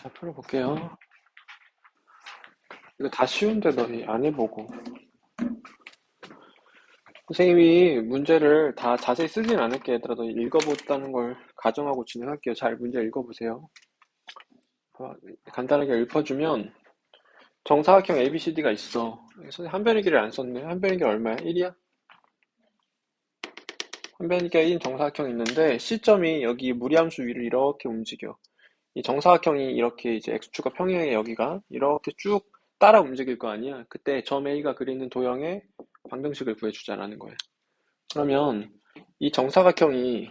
자, 풀어볼게요. 이거 다 쉬운데 너희 안 해보고. 선생님이 문제를 다 자세히 쓰진 않을게 얘들아 너 읽어봤다는 걸 가정하고 진행할게요. 잘 문제 읽어보세요. 어, 간단하게 읊어주면 정사각형 ABCD가 있어. 선생님 한 변의 길을 안 썼네. 한 변의 길 얼마야? 1이야? 한 변의 길가 1인 정사각형이 있는데 시점이 여기 무리함수 위를 이렇게 움직여. 이 정사각형이 이렇게 이제 x축과 평행의 여기가 이렇게 쭉 따라 움직일 거 아니야. 그때 점 A가 그리는 도형의 방정식을 구해주자라는 거예요. 그러면 이 정사각형이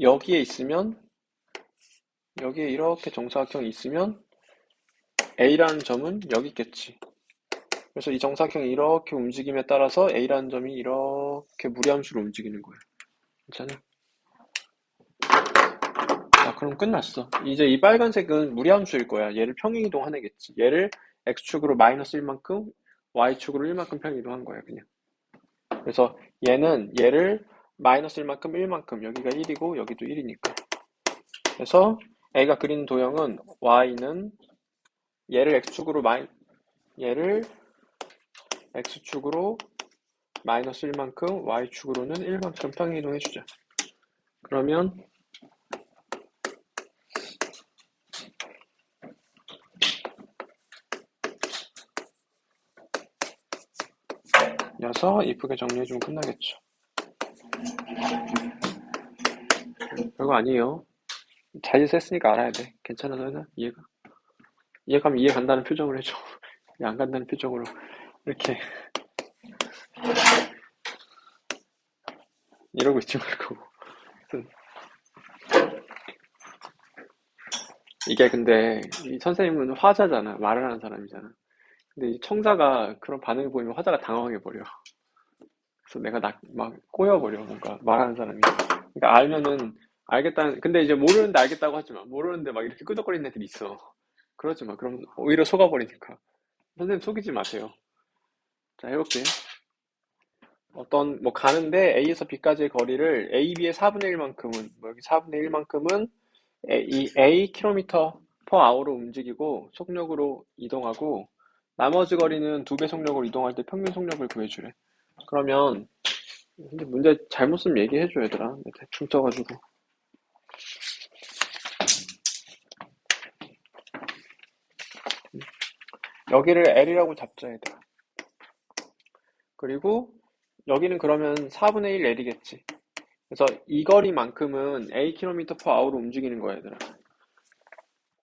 여기에 있으면 여기에 이렇게 정사각형이 있으면 A라는 점은 여기 있겠지. 그래서 이 정사각형이 이렇게 움직임에 따라서 A라는 점이 이렇게 무리함수로 움직이는 거예요. 괜찮아? 자, 그럼 끝났어. 이제 이 빨간색은 무리함수일 거야. 얘를 평행이동 하내겠지. 얘를 x축으로 마이너스 1만큼, y축으로 1만큼 평행이동한 거야, 그냥. 그래서 얘는 얘를 마이너스 1만큼, 1만큼, 여기가 1이고 여기도 1이니까. 그래서 A가 그리는 도형은 y는 얘를 x축으로 마이 얘를 x축으로 마이너스 1만큼, y축으로는 1만큼 평행이동 해주자. 그러면 여서 이쁘게 정리해주면 끝나겠죠. 별거 아니에요. 자주 했으니까 알아야 돼. 괜찮아, 너희는? 이해가? 이해가면 이해 간다는 표정을 해줘. 안 간다는 표정으로. 이렇게. 이러고 있지 말고. 이게 근데, 이 선생님은 화자잖아. 말을 하는 사람이잖아. 근데 이 청자가 그런 반응을 보이면 화자가 당황해 버려. 그래서 내가 나, 막 꼬여 버려 뭔가 말하는 사람이. 그러니까 알면은 알겠다는. 근데 이제 모르는데 알겠다고 하지 마. 모르는데 막 이렇게 끄덕거리는 애들이 있어. 그러지 마. 그럼 오히려 속아 버리니까. 선생님 속이지 마세요. 자 해볼게. 어떤 뭐 가는데 A에서 B까지의 거리를 A, B의 4분의 1만큼은 뭐 여기 4분의 1만큼은 이 A 킬로미터 퍼 아워로 움직이고 속력으로 이동하고 나머지 거리는 두 배 속력으로 이동할 때 평균 속력을 구해주래. 그러면 근데 문제 잘못 쓰면 얘기해줘 얘들아. 대충 써가지고. 여기를 L이라고 잡자 얘들아. 그리고 여기는 그러면 4분의 1 L이겠지. 그래서 이 거리만큼은 A km per hour로 움직이는 거야 얘들아.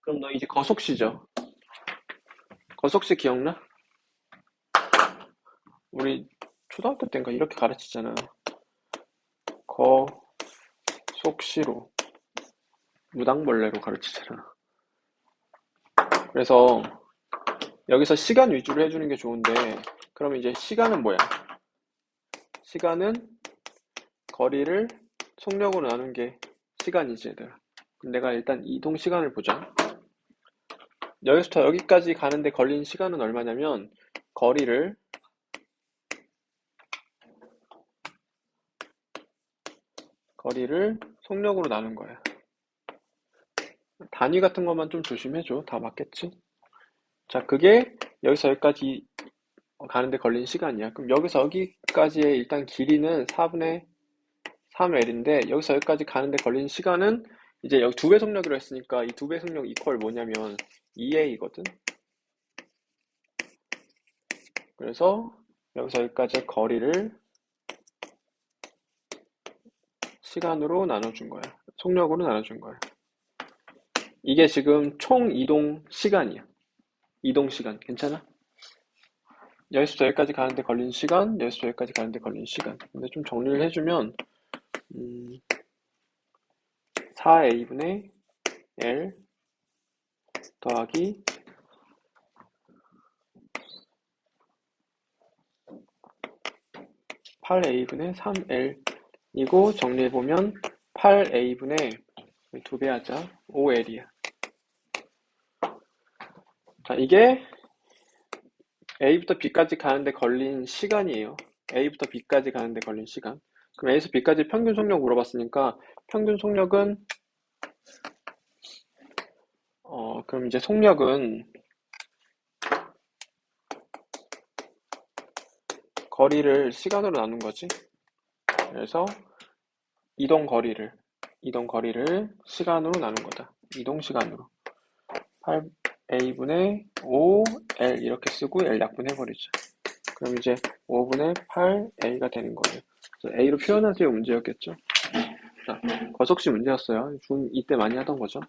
그럼 너 이제 거속시죠. 거속시 기억나? 우리 초등학교 때인가 이렇게 가르치잖아. 거 속시로 무당벌레로 가르치잖아. 그래서 여기서 시간 위주로 해주는 게 좋은데 그러면 이제 시간은 뭐야? 시간은 거리를 속력으로 나눈 게 시간이지 얘들아. 그럼 내가 일단 이동 시간을 보자. 여기서부터 여기까지 가는데 걸린 시간은 얼마냐면 거리를 거리를 속력으로 나눈 거야. 단위 같은 것만 좀 조심해줘. 다 맞겠지? 자, 그게 여기서 여기까지 가는데 걸린 시간이야. 그럼 여기서 여기까지의 일단 길이는 4분의 3L인데 여기서 여기까지 가는데 걸린 시간은 이제 여기 두 배 속력으로 했으니까 이 두 배 속력 이퀄 뭐냐면 2A거든. 그래서 여기서 여기까지의 거리를 시간으로 나눠준 거야. 속력으로 나눠준 거야. 이게 지금 총 이동 시간이야. 이동 시간. 괜찮아? 여기서 여기까지 가는데 걸린 시간, 여기서 여기까지 가는데 걸린 시간. 근데 좀 정리를 해주면, 음, 4a분의 l 더하기 8a분의 3l 이고 정리해보면 8a분의 두배 하자. 5l이야. 자 이게 A부터 B까지 가는데 걸린 시간이에요. A부터 B까지 가는데 걸린 시간. 그럼 A에서 B까지 평균 속력 물어봤으니까 평균 속력은 그럼 이제 속력은 거리를 시간으로 나눈 거지. 그래서 이동 거리를 이동 거리를 시간으로 나눈 거다. 이동 시간으로 8a분의 5l 이렇게 쓰고 l 약분해 버리죠. 그럼 이제 5분의 8a가 되는 거예요. 그래서 a로 표현하세요 문제였겠죠. 자, 거석시 문제였어요. 중 이때 많이 하던 거죠.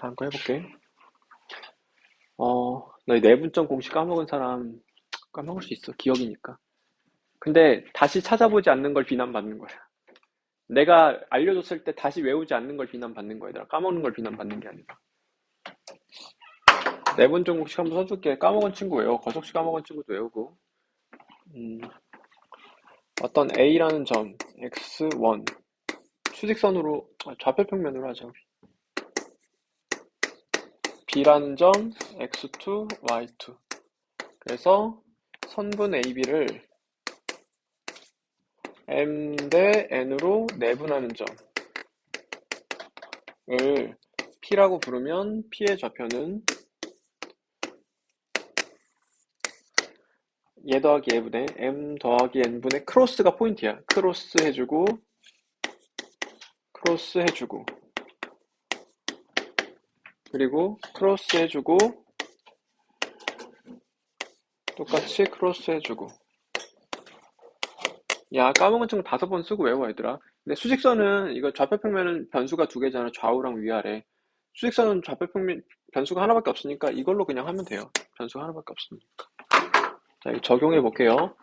다음 거 해볼게. 어, 너희 내분점 공식 까먹은 사람 까먹을 수 있어. 기억이니까. 근데 다시 찾아보지 않는 걸 비난받는 거야. 내가 알려줬을 때 다시 외우지 않는 걸 비난받는 거야. 얘들아. 까먹는 걸 비난받는 게 아니라. 내분점 공식 한번 써줄게. 까먹은 친구 외워. 거석시 까먹은 친구도 외우고. 음, 어떤 A라는 점, X1. 수직선으로, 아, 좌표평면으로 하자. B라는 점, X2, Y2. 그래서 선분 AB를 M 대 N으로 내분하는 점을 P라고 부르면 P의 좌표는 얘 더하기 얘분의 M 더하기 N분의 크로스가 포인트야. 크로스 해주고 크로스 해주고 그리고 크로스 해주고 똑같이 크로스 해주고. 야 까먹은 친구 다섯 번 쓰고 외워 얘들아. 근데 수직선은 이거 좌표평면은 변수가 두 개잖아 좌우랑 위아래. 수직선은 좌표평면 변수가 하나밖에 없으니까 이걸로 그냥 하면 돼요. 변수가 하나밖에 없으니까. 자 이거 적용해 볼게요.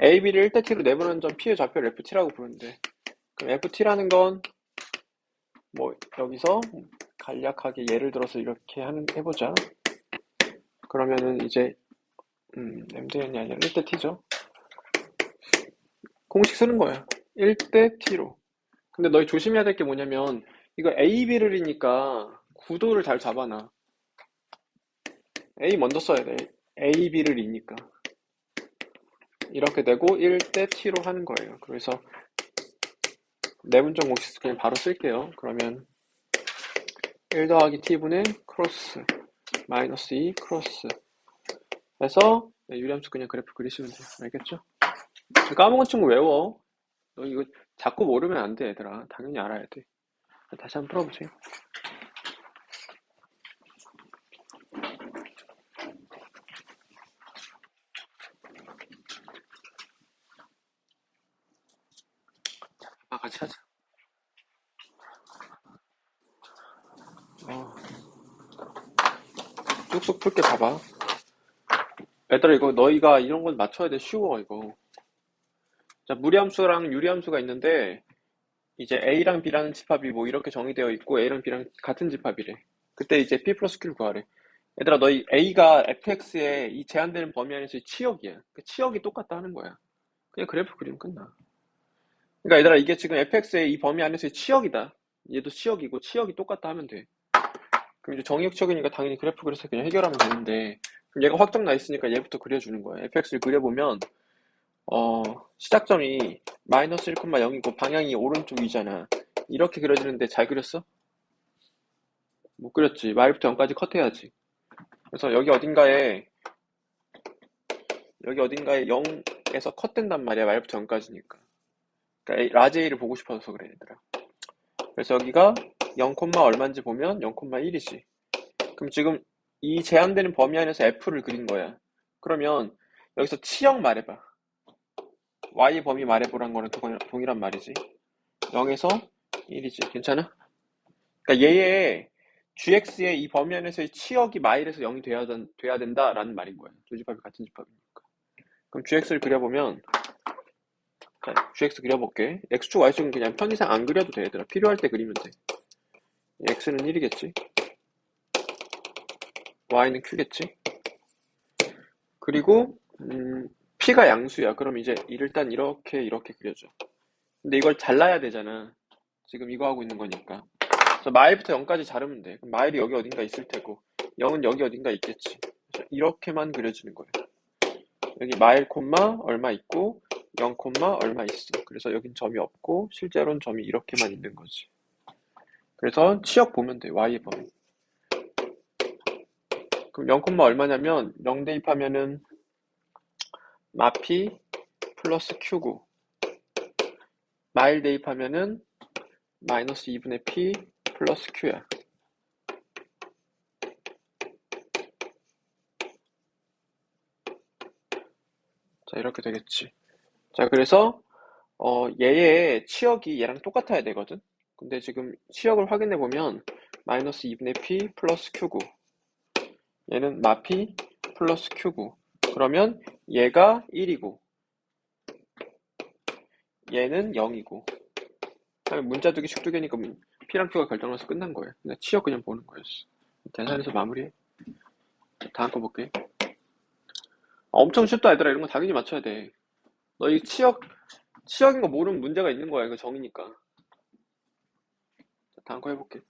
AB를 1대 t로 내보내는 점 P의 좌표를 FT라고 부르는데. 그럼 FT라는 건 뭐 여기서 간략하게 예를 들어서 이렇게 하는 해보자 그러면은 이제 음, MDN이 아니라 1대 T죠. 공식 쓰는 거야. 1대 T로. 근데 너희 조심해야 될 게 뭐냐면, 이거 AB를 이니까 구도를 잘 잡아놔. A 먼저 써야 돼. AB를 이니까. 이렇게 되고 1대 T로 하는 거예요. 그래서 내분점 공식 그냥 바로 쓸게요. 그러면 1 더하기 T분의 크로스 마이너스 2 크로스 해서 네, 유리함수 그냥 그래프 그리시면 돼요. 알겠죠? 까먹은 친구 외워. 너 이거 자꾸 모르면 안 돼, 얘들아. 당연히 알아야 돼. 다시 한번 풀어보세요. 아, 같이 하자. 어. 쑥쑥 풀게 봐봐. 얘들아 이거 너희가 이런 건 맞춰야 돼. 쉬워 이거. 자 무리함수랑 유리함수가 있는데 이제 A랑 B라는 집합이 뭐 이렇게 정의되어 있고 A랑 B랑 같은 집합이래. 그때 이제 P 플러스 Q를 구하래. 얘들아 너희 A가 fx의 이 제한되는 범위 안에서의 치역이야. 그 치역이 똑같다 하는 거야. 그냥 그래프 그리면 끝나. 그러니까 얘들아 이게 지금 fx의 이 범위 안에서의 치역이다. 얘도 치역이고 치역이 똑같다 하면 돼 그럼 이제 정의역 치역이니까 당연히 그래프 그려서 그냥 해결하면 되는데 그럼 얘가 확정 나 있으니까 얘부터 그려주는 거야. fx를 그려보면 어, 시작점이 마이너스 1,0이고 방향이 오른쪽 위잖아. 이렇게 그려지는데 잘 그렸어? 못 그렸지. y부터 0까지 컷해야지. 그래서 여기 어딘가에 여기 어딘가에 0에서 컷된단 말이야. y부터 0까지니까. 그러니까 라지 A를 보고 싶어서 그래 얘들아. 그래서 여기가 0, 얼마인지 보면 0,1이지. 그럼 지금 이 제한되는 범위 안에서 f를 그린 거야. 그러면 여기서 치역 말해봐. y 범위 말해보란 거는 동일한 말이지. 0에서 1이지. 괜찮아? 그러니까 얘의 gx의 이 범위 안에서의 치역이 마일에서 0이 돼야, 된, 돼야 된다라는 말인 거야. 두 집합이 같은 집합이니까. 그럼 gx를 그려보면 자, gx 그려볼게. x축, y축은 그냥 편의상 안 그려도 돼, 얘들아. 필요할 때 그리면 돼. X는 1이겠지. y는 q겠지? 그리고 음, p가 양수야. 그럼 이제 일단 이렇게 이렇게 그려줘. 근데 이걸 잘라야 되잖아. 지금 이거 하고 있는 거니까. 그래서 마일부터 0까지 자르면 돼. 그럼 마일이 여기 어딘가 있을 테고 0은 여기 어딘가 있겠지. 이렇게만 그려주는 거예요. 여기 마일 콤마 얼마 있고 0 콤마 얼마 있어. 그래서 여긴 점이 없고 실제로는 점이 이렇게만 있는 거지. 그래서 치역 보면 돼. y의 범위. 그럼 0, 얼마냐면 0 대입하면은 마피 플러스 Q고 마일 대입하면은 마이너스 2분의 P 플러스 Q야. 자, 이렇게 되겠지. 자, 그래서, 어, 얘의 치역이 얘랑 똑같아야 되거든? 근데 지금 치역을 확인해 보면, 마이너스 2분의 P 플러스 Q고, 얘는 마P 플러스 Q고, 그러면 얘가 1이고, 얘는 0이고, 문자 두기, 축두개니까 P랑 Q가 결정나서 끝난 거예요. 그냥 치역 그냥 보는 거였어. 계산해서 마무리해. 다음 거 볼게. 엄청 쉽다 얘들아 이런 거 당연히 맞춰야 돼. 너 이 치역 치역인 거 모르면 문제가 있는 거야 이거 정이니까. 자, 다음 거 해볼게.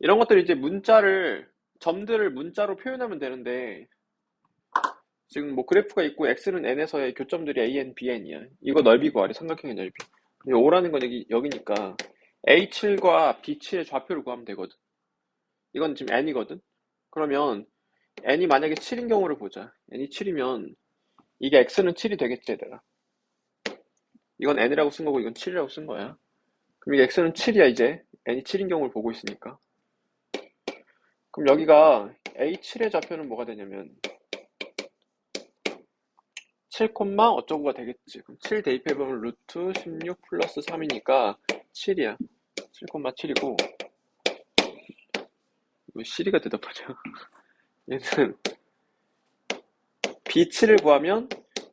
이런 것들 이제 문자를 점들을 문자로 표현하면 되는데 지금 뭐 그래프가 있고 x는 n에서의 교점들이 a,n, b,n이야. 이거 넓이 구하래 삼각형의 넓이. 5라는 건 여기 여기니까 a7과 b7의 좌표를 구하면 되거든. 이건 지금 n이거든. 그러면 n이 만약에 7인 경우를 보자. n이 7이면 이게 x는 7이 되겠지 얘들아. 이건 n이라고 쓴 거고 이건 7이라고 쓴 거야. 그럼 이게 x는 7이야 이제. N이 7인 경우를 보고 있으니까. 그럼 여기가 a7의 좌표는 뭐가 되냐면 7, 어쩌고가 되겠지. 그럼 7 대입해보면 루트 16 플러스 3이니까 7이야. 7, 7이고 왜 시리가 대답하냐. 얘는 B7을 구하면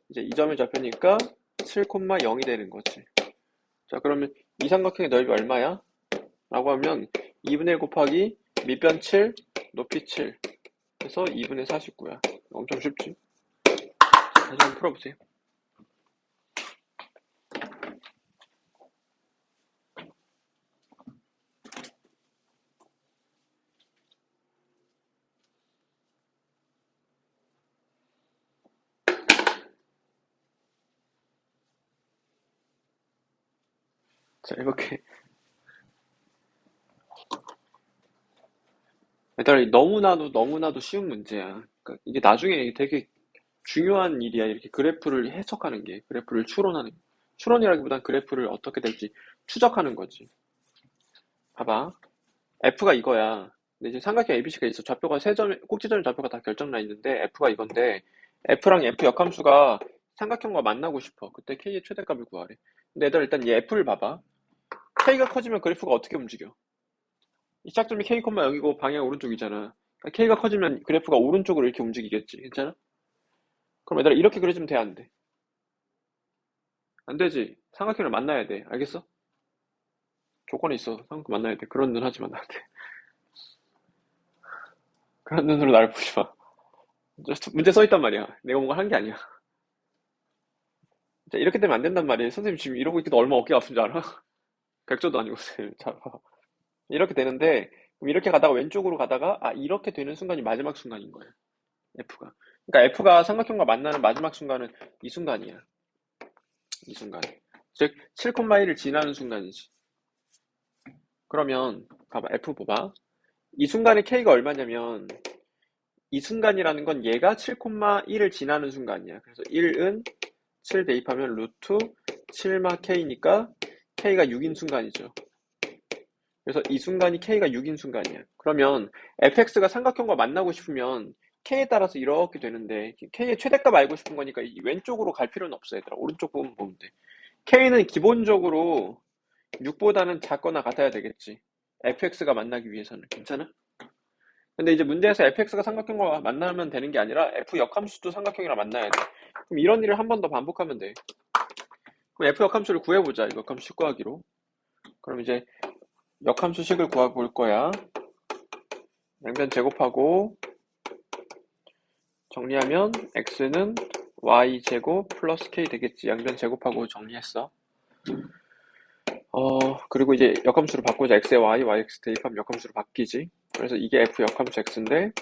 이제 이 점의 좌표니까 7,0이 되는 거지. 자, 그러면 이 삼각형의 넓이 얼마야? 라고 하면 2분의 1 곱하기 밑변 7, 높이 7 해서 2분의 49야. 엄청 쉽지? 다시 한번 풀어보세요. 자, 이렇게. 일단 너무나도 너무나도 쉬운 문제야. 그러니까 이게 나중에 되게 중요한 일이야. 이렇게 그래프를 해석하는 게, 그래프를 추론하는, 추론이라기보단 그래프를 어떻게 될지 추적하는 거지. 봐봐. F가 이거야. 근데 이제 삼각형 ABC가 있어. 좌표가 세 점, 꼭지점 좌표가 다 결정나 있는데 F가 이건데 F랑 F 역함수가 삼각형과 만나고 싶어. 그때 K의 최대값을 구하래. 근데 얘들 일단 얘 F를 봐봐. K가 커지면 그래프가 어떻게 움직여? 이 시작점이 K, 0이고 방향 오른쪽이잖아. 그러니까 K가 커지면 그래프가 오른쪽으로 이렇게 움직이겠지. 괜찮아? 그럼 얘들아 이렇게 그려주면 돼? 안 돼? 안 되지. 삼각형을 만나야 돼. 알겠어? 조건이 있어. 삼각형 만나야 돼. 그런 눈 하지 마, 나한테. 그런 눈으로 나를 보지 마. 문제 써 있단 말이야. 내가 뭔가 한 게 아니야. 자, 이렇게 되면 안 된단 말이에요. 선생님 지금 이러고 있기도 얼마 어깨가 아픈 줄 알아? 백조도 아니고 쌤. 자, 이렇게 되는데 이렇게 가다가 왼쪽으로 가다가 아 이렇게 되는 순간이 마지막 순간인 거예요. F가. 그러니까 F가 삼각형과 만나는 마지막 순간은 이 순간이야. 이 순간. 즉 7,1을 지나는 순간이지. 그러면 봐봐 F 봐봐. 이 순간의 K가 얼마냐면 이 순간이라는 건 얘가 7,1을 지나는 순간이야. 그래서 1은 7 대입하면 루트 7마 K니까 K가 6인 순간이죠. 그래서 이 순간이 K가 6인 순간이야. 그러면 fx가 삼각형과 만나고 싶으면 K에 따라서 이렇게 되는데 K의 최대값 알고 싶은 거니까 왼쪽으로 갈 필요는 없어 얘들아. 오른쪽 부분 보면 돼. K는 기본적으로 6보다는 작거나 같아야 되겠지. fx가 만나기 위해서는. 괜찮아? 근데 이제 문제에서 fx가 삼각형과 만나면 되는 게 아니라 f 역함수도 삼각형이랑 만나야 돼. 그럼 이런 일을 한 번 더 반복하면 돼. 그럼 f 역함수를 구해보자. 이거 역함수 구하기로. 그럼 이제 역함수식을 구해볼 거야. 양변 제곱하고 정리하면 x는 y제곱 플러스 k 되겠지. 양변 제곱하고 정리했어. 어, 그리고 이제 역함수를 바꾸자. x에 y, yx 대입하면 역함수로 바뀌지. 그래서 이게 f 역함수 x인데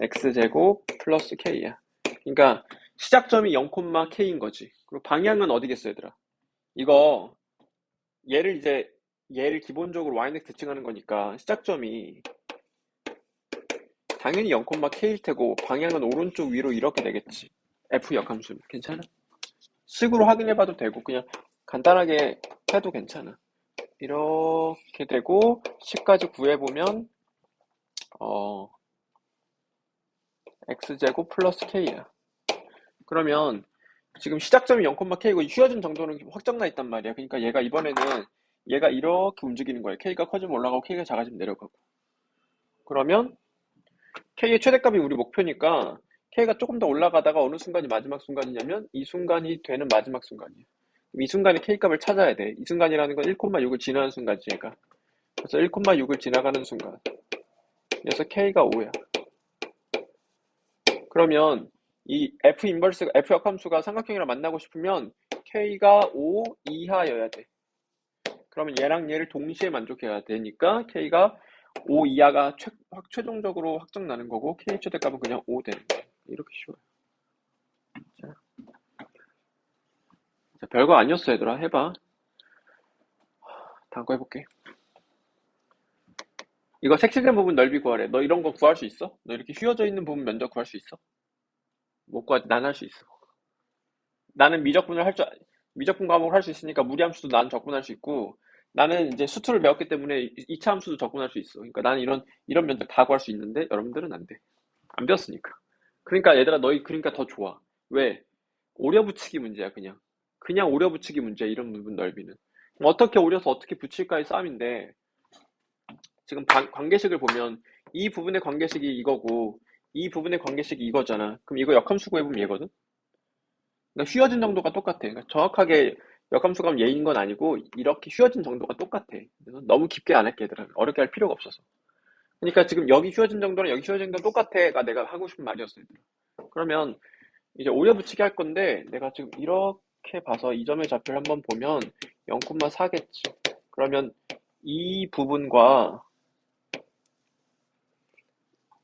x제곱 플러스 k야. 그러니까 시작점이 0,k인 거지. 그리고 방향은 어디겠어, 얘들아? 이거 얘를 이제 얘를 기본적으로 yx 대칭하는 거니까 시작점이 당연히 0,k일 테고 방향은 오른쪽 위로 이렇게 되겠지. f 역함수 괜찮아? 식으로 확인해봐도 되고 그냥 간단하게 해도 괜찮아. 이렇게 되고 10까지 구해보면 어 x제곱 플러스 k야. 그러면 지금 시작점이 0,k고 휘어진 정도는 확정나 있단 말이야. 그러니까 얘가 이번에는 얘가 이렇게 움직이는 거야. k가 커지면 올라가고 k가 작아지면 내려가고. 그러면 k의 최대값이 우리 목표니까 k가 조금 더 올라가다가 어느 순간이 마지막 순간이냐면 이 순간이 되는 마지막 순간이야. 이 순간에 k값을 찾아야 돼. 이 순간이라는 건 1,6을 지나는 순간이지 얘가. 그래서 1,6을 지나가는 순간. 그래서 k가 5야. 그러면 이 f 인버스 f 역함수가 삼각형이랑 만나고 싶으면 k가 5 이하여야 돼. 그러면 얘랑 얘를 동시에 만족해야 되니까 k가 5 이하가 최, 확, 최종적으로 확정 나는 거고 k 최대값은 그냥 5 되는 거야. 이렇게 쉬워요. 자, 자 별거 아니었어 얘들아. 해봐. 다음 거 해볼게. 이거 색칠된 부분 넓이 구하래. 너 이런 거 구할 수 있어? 너 이렇게 휘어져 있는 부분 면적 구할 수 있어? 못 구하지. 난 할 수 있어. 나는 미적분을 할 줄, 미적분 과목을 할 수 있으니까 무리함수도 난 적분할 수 있고, 나는 이제 수투를 배웠기 때문에 2차 함수도 적분할 수 있어. 그러니까 나는 이런, 이런 면적 다 구할 수 있는데, 여러분들은 안 돼. 안 배웠으니까. 그러니까 얘들아, 너희 그러니까 더 좋아. 왜? 오려 붙이기 문제야, 그냥. 그냥 오려 붙이기 문제야, 이런 부분 넓이는. 어떻게 오려서 어떻게 붙일까의 싸움인데, 지금 방- 관계식을 보면 이 부분의 관계식이 이거고 이 부분의 관계식이 이거잖아. 그럼 이거 역함수 구해보면 얘거든? 그러니까 휘어진 정도가 똑같아. 그러니까 정확하게 역함수가 하면 얘인 건 아니고 이렇게 휘어진 정도가 똑같아. 그래서 너무 깊게 안 할게 얘들아. 어렵게 할 필요가 없어서. 그러니까 지금 여기 휘어진 정도랑 여기 휘어진 정도 똑같아가 내가 하고 싶은 말이었어 얘들아. 그러면 이제 오려 붙이기 할 건데 내가 지금 이렇게 봐서 이 점의 좌표를 한번 보면 0,4겠지. 그러면 이 부분과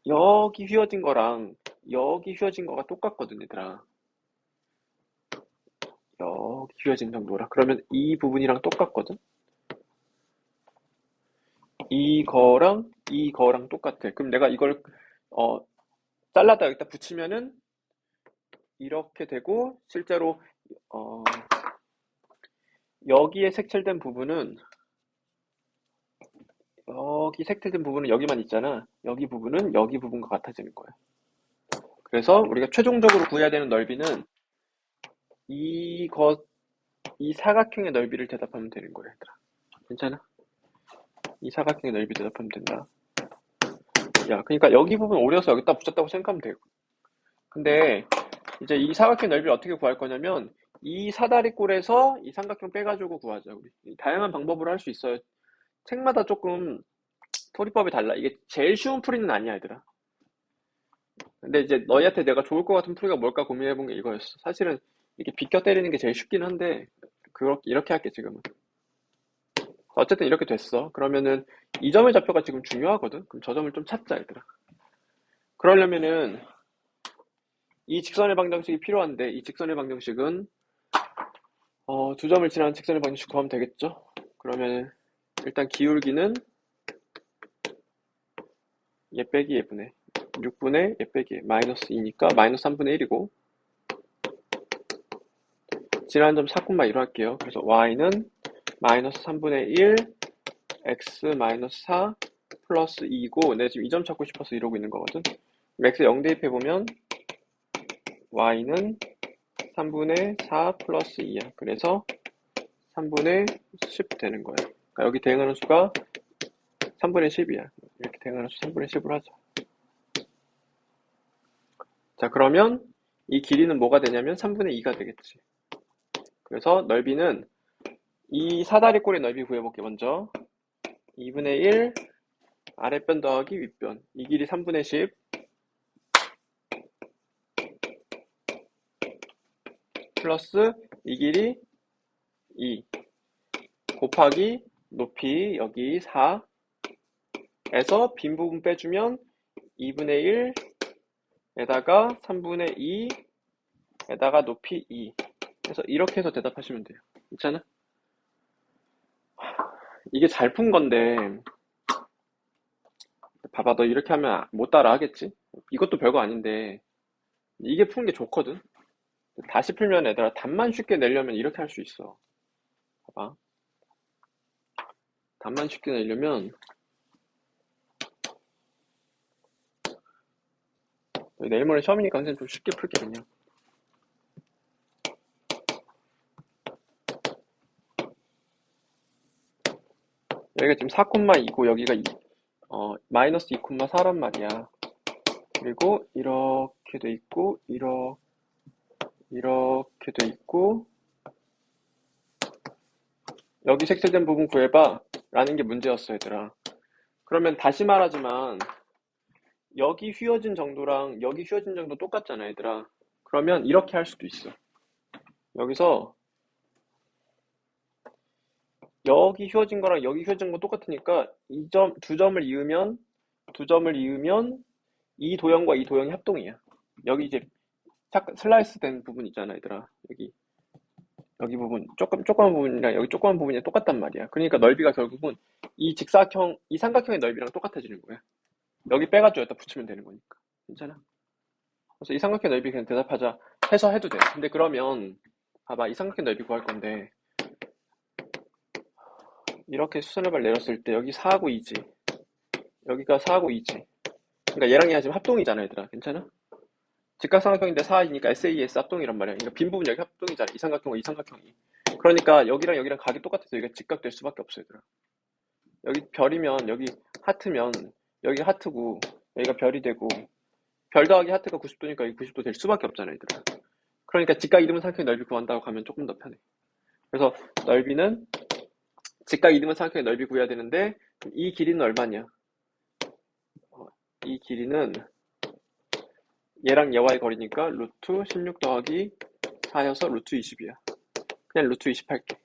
여기 휘어진 거랑 여기 휘어진 거가 똑같거든, 얘들아. 여기 휘어진 정도라. 그러면 이 부분이랑 똑같거든? 이거랑 이거랑 똑같아. 그럼 내가 이걸 어 잘라다 여기다 붙이면은 이렇게 되고 실제로 어 여기에 색칠된 부분은 여기 색칠된 부분은 여기만 있잖아. 여기 부분은 여기 부분과 같아지는 거야. 그래서 우리가 최종적으로 구해야 되는 넓이는 이것, 이 사각형의 넓이를 대답하면 되는 거야, 얘들아. 괜찮아? 이 사각형의 넓이 대답하면 된다. 야, 그러니까 여기 부분 오려서 여기다 붙였다고 생각하면 되고. 근데 이제 이 사각형 넓이를 어떻게 구할 거냐면 이 사다리꼴에서 이 삼각형 빼가지고 구하자, 우리. 다양한 방법으로 할 수 있어요. 책마다 조금 풀이법이 달라. 이게 제일 쉬운 풀이는 아니야, 얘들아. 근데 이제 너희한테 내가 좋을 것 같은 풀이가 뭘까 고민해본 게 이거였어. 사실은 이게 비껴 때리는 게 제일 쉽긴 한데, 그렇게, 이렇게 할게, 지금은. 어쨌든 이렇게 됐어. 그러면은 이 점의 좌표가 지금 중요하거든? 그럼 저 점을 좀 찾자, 얘들아. 그러려면은 이 직선의 방정식이 필요한데, 이 직선의 방정식은 어, 두 점을 지나는 직선의 방정식 구하면 되겠죠? 그러면은 일단 기울기는 얘 빼기 얘분의 6분의 얘 빼기 마이너스 2니까 마이너스 3분의 1이고 지난 점 4,1로 할게요. 그래서 y는 마이너스 3분의 1 x 마이너스 4 플러스 2고 내가 지금 이 점 찾고 싶어서 이러고 있는 거거든. x 0 대입해보면 y는 3분의 4 플러스 2야. 그래서 3분의 10 되는 거야. 그러니까 여기 대응하는 수가 3분의 10이야. 이렇게 대응하는 수 3분의 10으로 하자. 자, 그러면 이 길이는 뭐가 되냐면 3분의 2가 되겠지. 그래서 넓이는 이 사다리꼴의 넓이 구해볼게 먼저. 2분의 1 아랫변 더하기 윗변. 이 길이 3분의 10 플러스 이 길이 2 곱하기 높이 여기 4 에서 빈 부분 빼주면 2분의 1에다가 3분의 2에다가 높이 2 그래서 이렇게 해서 대답하시면 돼요. 있잖아? 이게 잘 푼 건데 봐봐, 너 이렇게 하면 못 따라 하겠지? 이것도 별거 아닌데, 이게 푸는 게 좋거든? 다시 풀면 얘들아, 답만 쉽게 내려면 이렇게 할 수 있어. 봐봐. 답만 쉽게 내려면, 내일 모레 시험이니까 선생님 좀 쉽게 풀게, 그냥. 여기가 지금 4,2고, 여기가 이- 어, 마이너스 2,4란 말이야. 그리고 이렇게 돼 있고, 이렇게, 이렇게 돼 있고, 여기 색칠된 부분 구해봐. 라는 게 문제였어, 얘들아. 그러면 다시 말하지만, 여기 휘어진 정도랑 여기 휘어진 정도 똑같잖아, 얘들아. 그러면 이렇게 할 수도 있어. 여기서, 여기 휘어진 거랑 여기 휘어진 거 똑같으니까, 이 점, 두 점을 이으면, 두 점을 이으면, 이 도형과 이 도형이 합동이야. 여기 이제, 삭- 슬라이스 된 부분 있잖아, 얘들아. 여기. 여기 부분, 조금, 조그만 부분이랑 여기 조그만 부분이 똑같단 말이야. 그러니까 넓이가 결국은 이 직사형, 이 삼각형의 넓이랑 똑같아지는 거야. 여기 빼가지고 여기다 붙이면 되는 거니까. 괜찮아? 그래서 이 삼각형 넓이 그냥 대답하자 해서 해도 돼. 근데 그러면, 봐봐. 이 삼각형 넓이 구할 건데, 이렇게 수선을 발 내렸을 때 여기 4하고 2지. 여기가 4하고 2지. 그러니까 얘랑 얘가 지금 합동이잖아, 얘들아. 괜찮아? 직각삼각형인데 4이니까 SAS 합동이란 말이야. 그러니까 빈 부분 여기 합동이잖아. 이 삼각형과 이 삼각형이. 그러니까 여기랑 여기랑 각이 똑같아서 여기가 직각될 수밖에 없어, 얘들아. 여기 별이면 여기 하트면 여기 하트고 여기가 별이 되고 별 더하기 하트가 90도니까 여기 90도 될 수밖에 없잖아, 얘들아. 그러니까 직각 이등분 삼각형의 넓이 구한다고 가면 조금 더 편해. 그래서 넓이는 직각 이등분 삼각형의 넓이 구해야 되는데 이 길이는 얼마냐? 어, 이 길이는 얘랑 얘와의 거리니까 루트 16 더하기 4여서 루트 20이야. 그냥 루트 20 할게.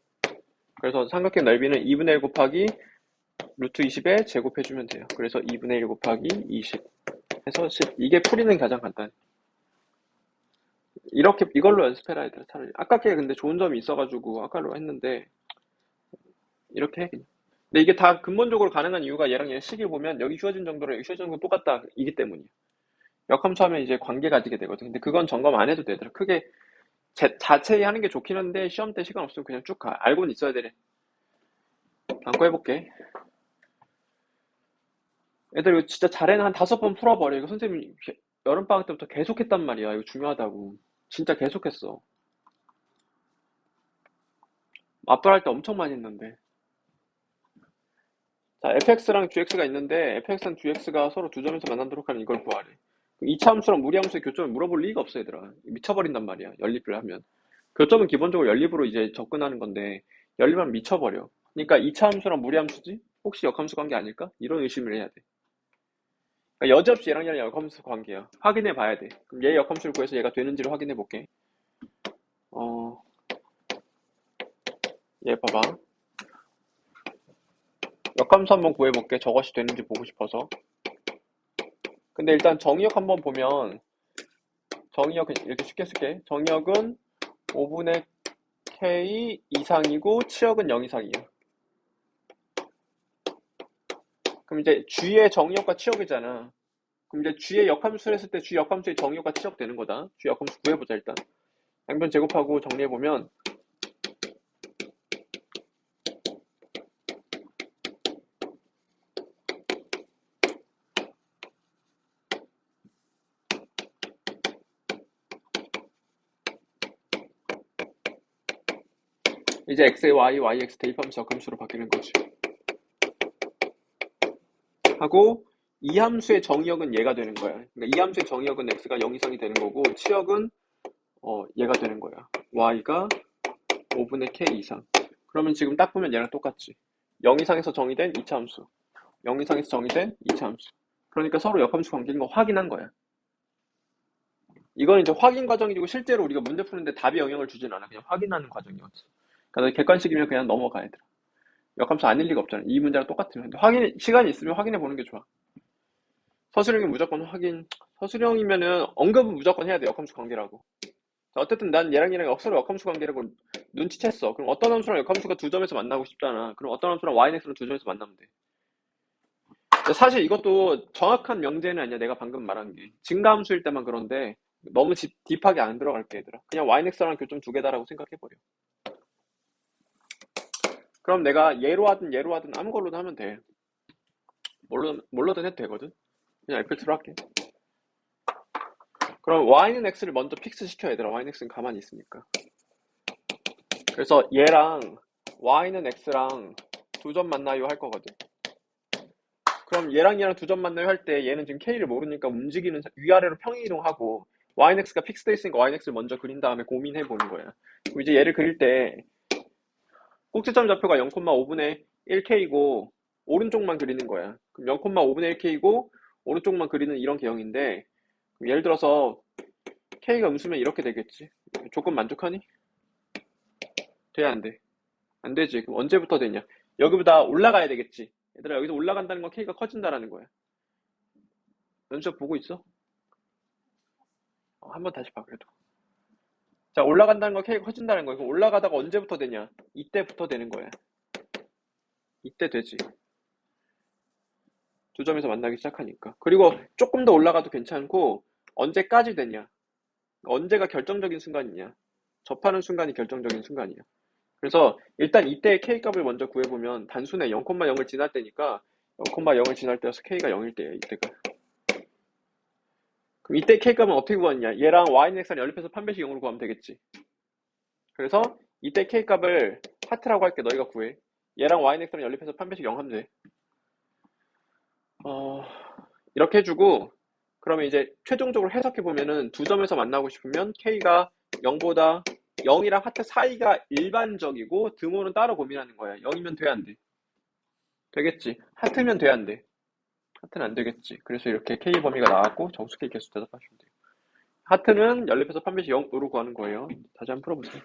그래서 삼각형 넓이는 2분의 1 곱하기 루트 20에 제곱해주면 돼요. 그래서 2분의 1 곱하기 20 해서 10. 이게 풀이는 가장 간단해. 이렇게 이걸로 연습해라 얘들아 차라리. 아까 게 근데 좋은 점이 있어가지고 아까로 했는데 이렇게 해 그냥. 근데 이게 다 근본적으로 가능한 이유가 얘랑 얘 식을 보면 여기 휘어진 정도랑 여기 휘어진 정도 똑같다 이기 때문이야. 역함수 하면 이제 관계 가지게 되거든. 근데 그건 점검 안 해도 되더라. 크게 제, 자체히 하는 게 좋긴 한데 시험 때 시간 없으면 그냥 쭉 가. 알고는 있어야 되네. 안고 해볼게. 애들 이거 진짜 잘해는 한 다섯 번 풀어버려. 이거 선생님이 게- 여름방학 때부터 계속 했단 말이야. 이거 중요하다고. 진짜 계속 했어. 맞벌 할 때 엄청 많이 했는데. 자, fx랑 gx가 있는데 fx랑 gx가 서로 두 점에서 만나도록 하는 이걸 구하래. 이차 함수랑 무리 함수의 교점을 물어볼 리가 없어 얘들아. 미쳐버린단 말이야. 연립을 하면. 교점은 기본적으로 연립으로 이제 접근하는 건데 연립하면 미쳐버려. 그러니까 이차 함수랑 무리 함수지? 혹시 역함수 관계 아닐까? 이런 의심을 해야 돼. 그러니까 여지없이 얘랑 얘랑 역함수 관계야. 확인해 봐야 돼. 그럼 얘 역함수를 구해서 얘가 되는지를 확인해 볼게. 어, 얘 봐봐. 역함수 한번 구해볼게. 저것이 되는지 보고 싶어서. 근데 일단 정의역 한번 보면 정의역 이렇게 쉽게 쓸게. 정의역은 5분의 k 이상이고 치역은 0 이상이야. 그럼 이제 G의 정의역과 치역이잖아. 그럼 이제 G의 역함수를 했을 때 G 역함수의 정의역과 치역 되는 거다. G 역함수 구해보자 일단. 양변 제곱하고 정리해보면 이제 x의 y, yx 대입하면서 역함수로 바뀌는 거지. 하고 이 함수의 정의역은 얘가 되는 거야. 그러니까 이 함수의 정의역은 x가 0 이상이 되는 거고 치역은 어, 얘가 되는 거야. y가 5분의 k 이상. 그러면 지금 딱 보면 얘랑 똑같지. 0 이상에서 정의된 2차 함수. 0 이상에서 정의된 2차 함수. 그러니까 서로 역함수 관계인 거 확인한 거야. 이건 이제 확인 과정이고 실제로 우리가 문제 푸는데 답이 영향을 주진 않아. 그냥 확인하는 과정이었어. 그러니까 객관식이면 그냥 넘어가야 돼. 역함수 아닐 리가 없잖아. 이 문제랑 똑같으면. 확인, 시간이 있으면 확인해 보는 게 좋아. 서술형이 무조건 확인, 서술형이면은 언급은 무조건 해야 돼. 역함수 관계라고. 자, 어쨌든 난 얘랑 얘랑 서로 역함수 관계라고 눈치챘어. 그럼 어떤 함수랑 역함수가 두 점에서 만나고 싶잖아. 그럼 어떤 함수랑 yx랑 두 점에서 만나면 돼. 사실 이것도 정확한 명제는 아니야. 내가 방금 말한 게. 증가함수일 때만 그런데 너무 딥, 딥하게 안 들어갈게 얘들아. 그냥 yx랑 교점 두 개다라고 생각해버려. 그럼 내가 얘로 하든 얘로 하든 아무 걸로든 하면 돼. 뭘로, 뭘로든 해도 되거든. 그냥 fx로 할게. 그럼 y는 x를 먼저 픽스 시켜 얘들아. y는 x는 가만히 있으니까. 그래서 얘랑 y는 x랑 두 점 만나요 할 거거든. 그럼 얘랑 얘랑 두 점 만나요 할 때 얘는 지금 k를 모르니까 움직이는 위아래로 평행 이동하고 yx가 픽스돼 있으니까 yx를 먼저 그린 다음에 고민해 보는 거야. 그럼 이제 얘를 그릴 때 꼭지점 좌표가 0,5분의 1k이고 오른쪽만 그리는 거야. 그럼 0,5분의 1k이고 오른쪽만 그리는 이런 개형인데 예를 들어서 k가 음수면 이렇게 되겠지. 조건 만족하니? 돼, 안 돼? 안 되지. 그럼 언제부터 되냐? 여기보다 올라가야 되겠지. 얘들아, 여기서 올라간다는 건 K가 커진다라는 거야. 연습 보고 있어? 어, 한번 다시 봐, 그래도. 자, 올라간다는 건 K가 커진다는. 그럼 올라가다가 언제부터 되냐? 이때부터 되는 거야. 이때 되지. 두 점에서 만나기 시작하니까. 그리고 조금 더 올라가도 괜찮고, 언제까지 되냐? 언제가 결정적인 순간이냐? 접하는 순간이 결정적인 순간이야. 그래서 일단 이때의 k 값을 먼저 구해보면 단순에 0,0을 지날 때니까 0,0을 지날 때여서 k가 0일 때예요. 이때가. 그럼 이때 k 값은 어떻게 구하느냐? 얘랑 y는 x를 연립해서 판별식 0으로 구하면 되겠지. 그래서 이때 k 값을 하트라고 할게 너희가 구해. 얘랑 y는 x를 연립해서 판별식 0 하면 돼. 어, 이렇게 해주고 그러면 이제 최종적으로 해석해 보면은 두 점에서 만나고 싶으면 k가 0보다 0이랑 하트 사이가 일반적이고 드모는 따로 고민하는 거야. 0이면 돼, 안 돼? 되겠지. 하트면 돼, 안 돼? 하트는 안 되겠지. 그래서 이렇게 K 범위가 나왔고 정수 K 개수 대답하시면 돼요. 하트는 연립해서 판별식 0으로 구하는 거예요. 다시 한번 풀어보세요.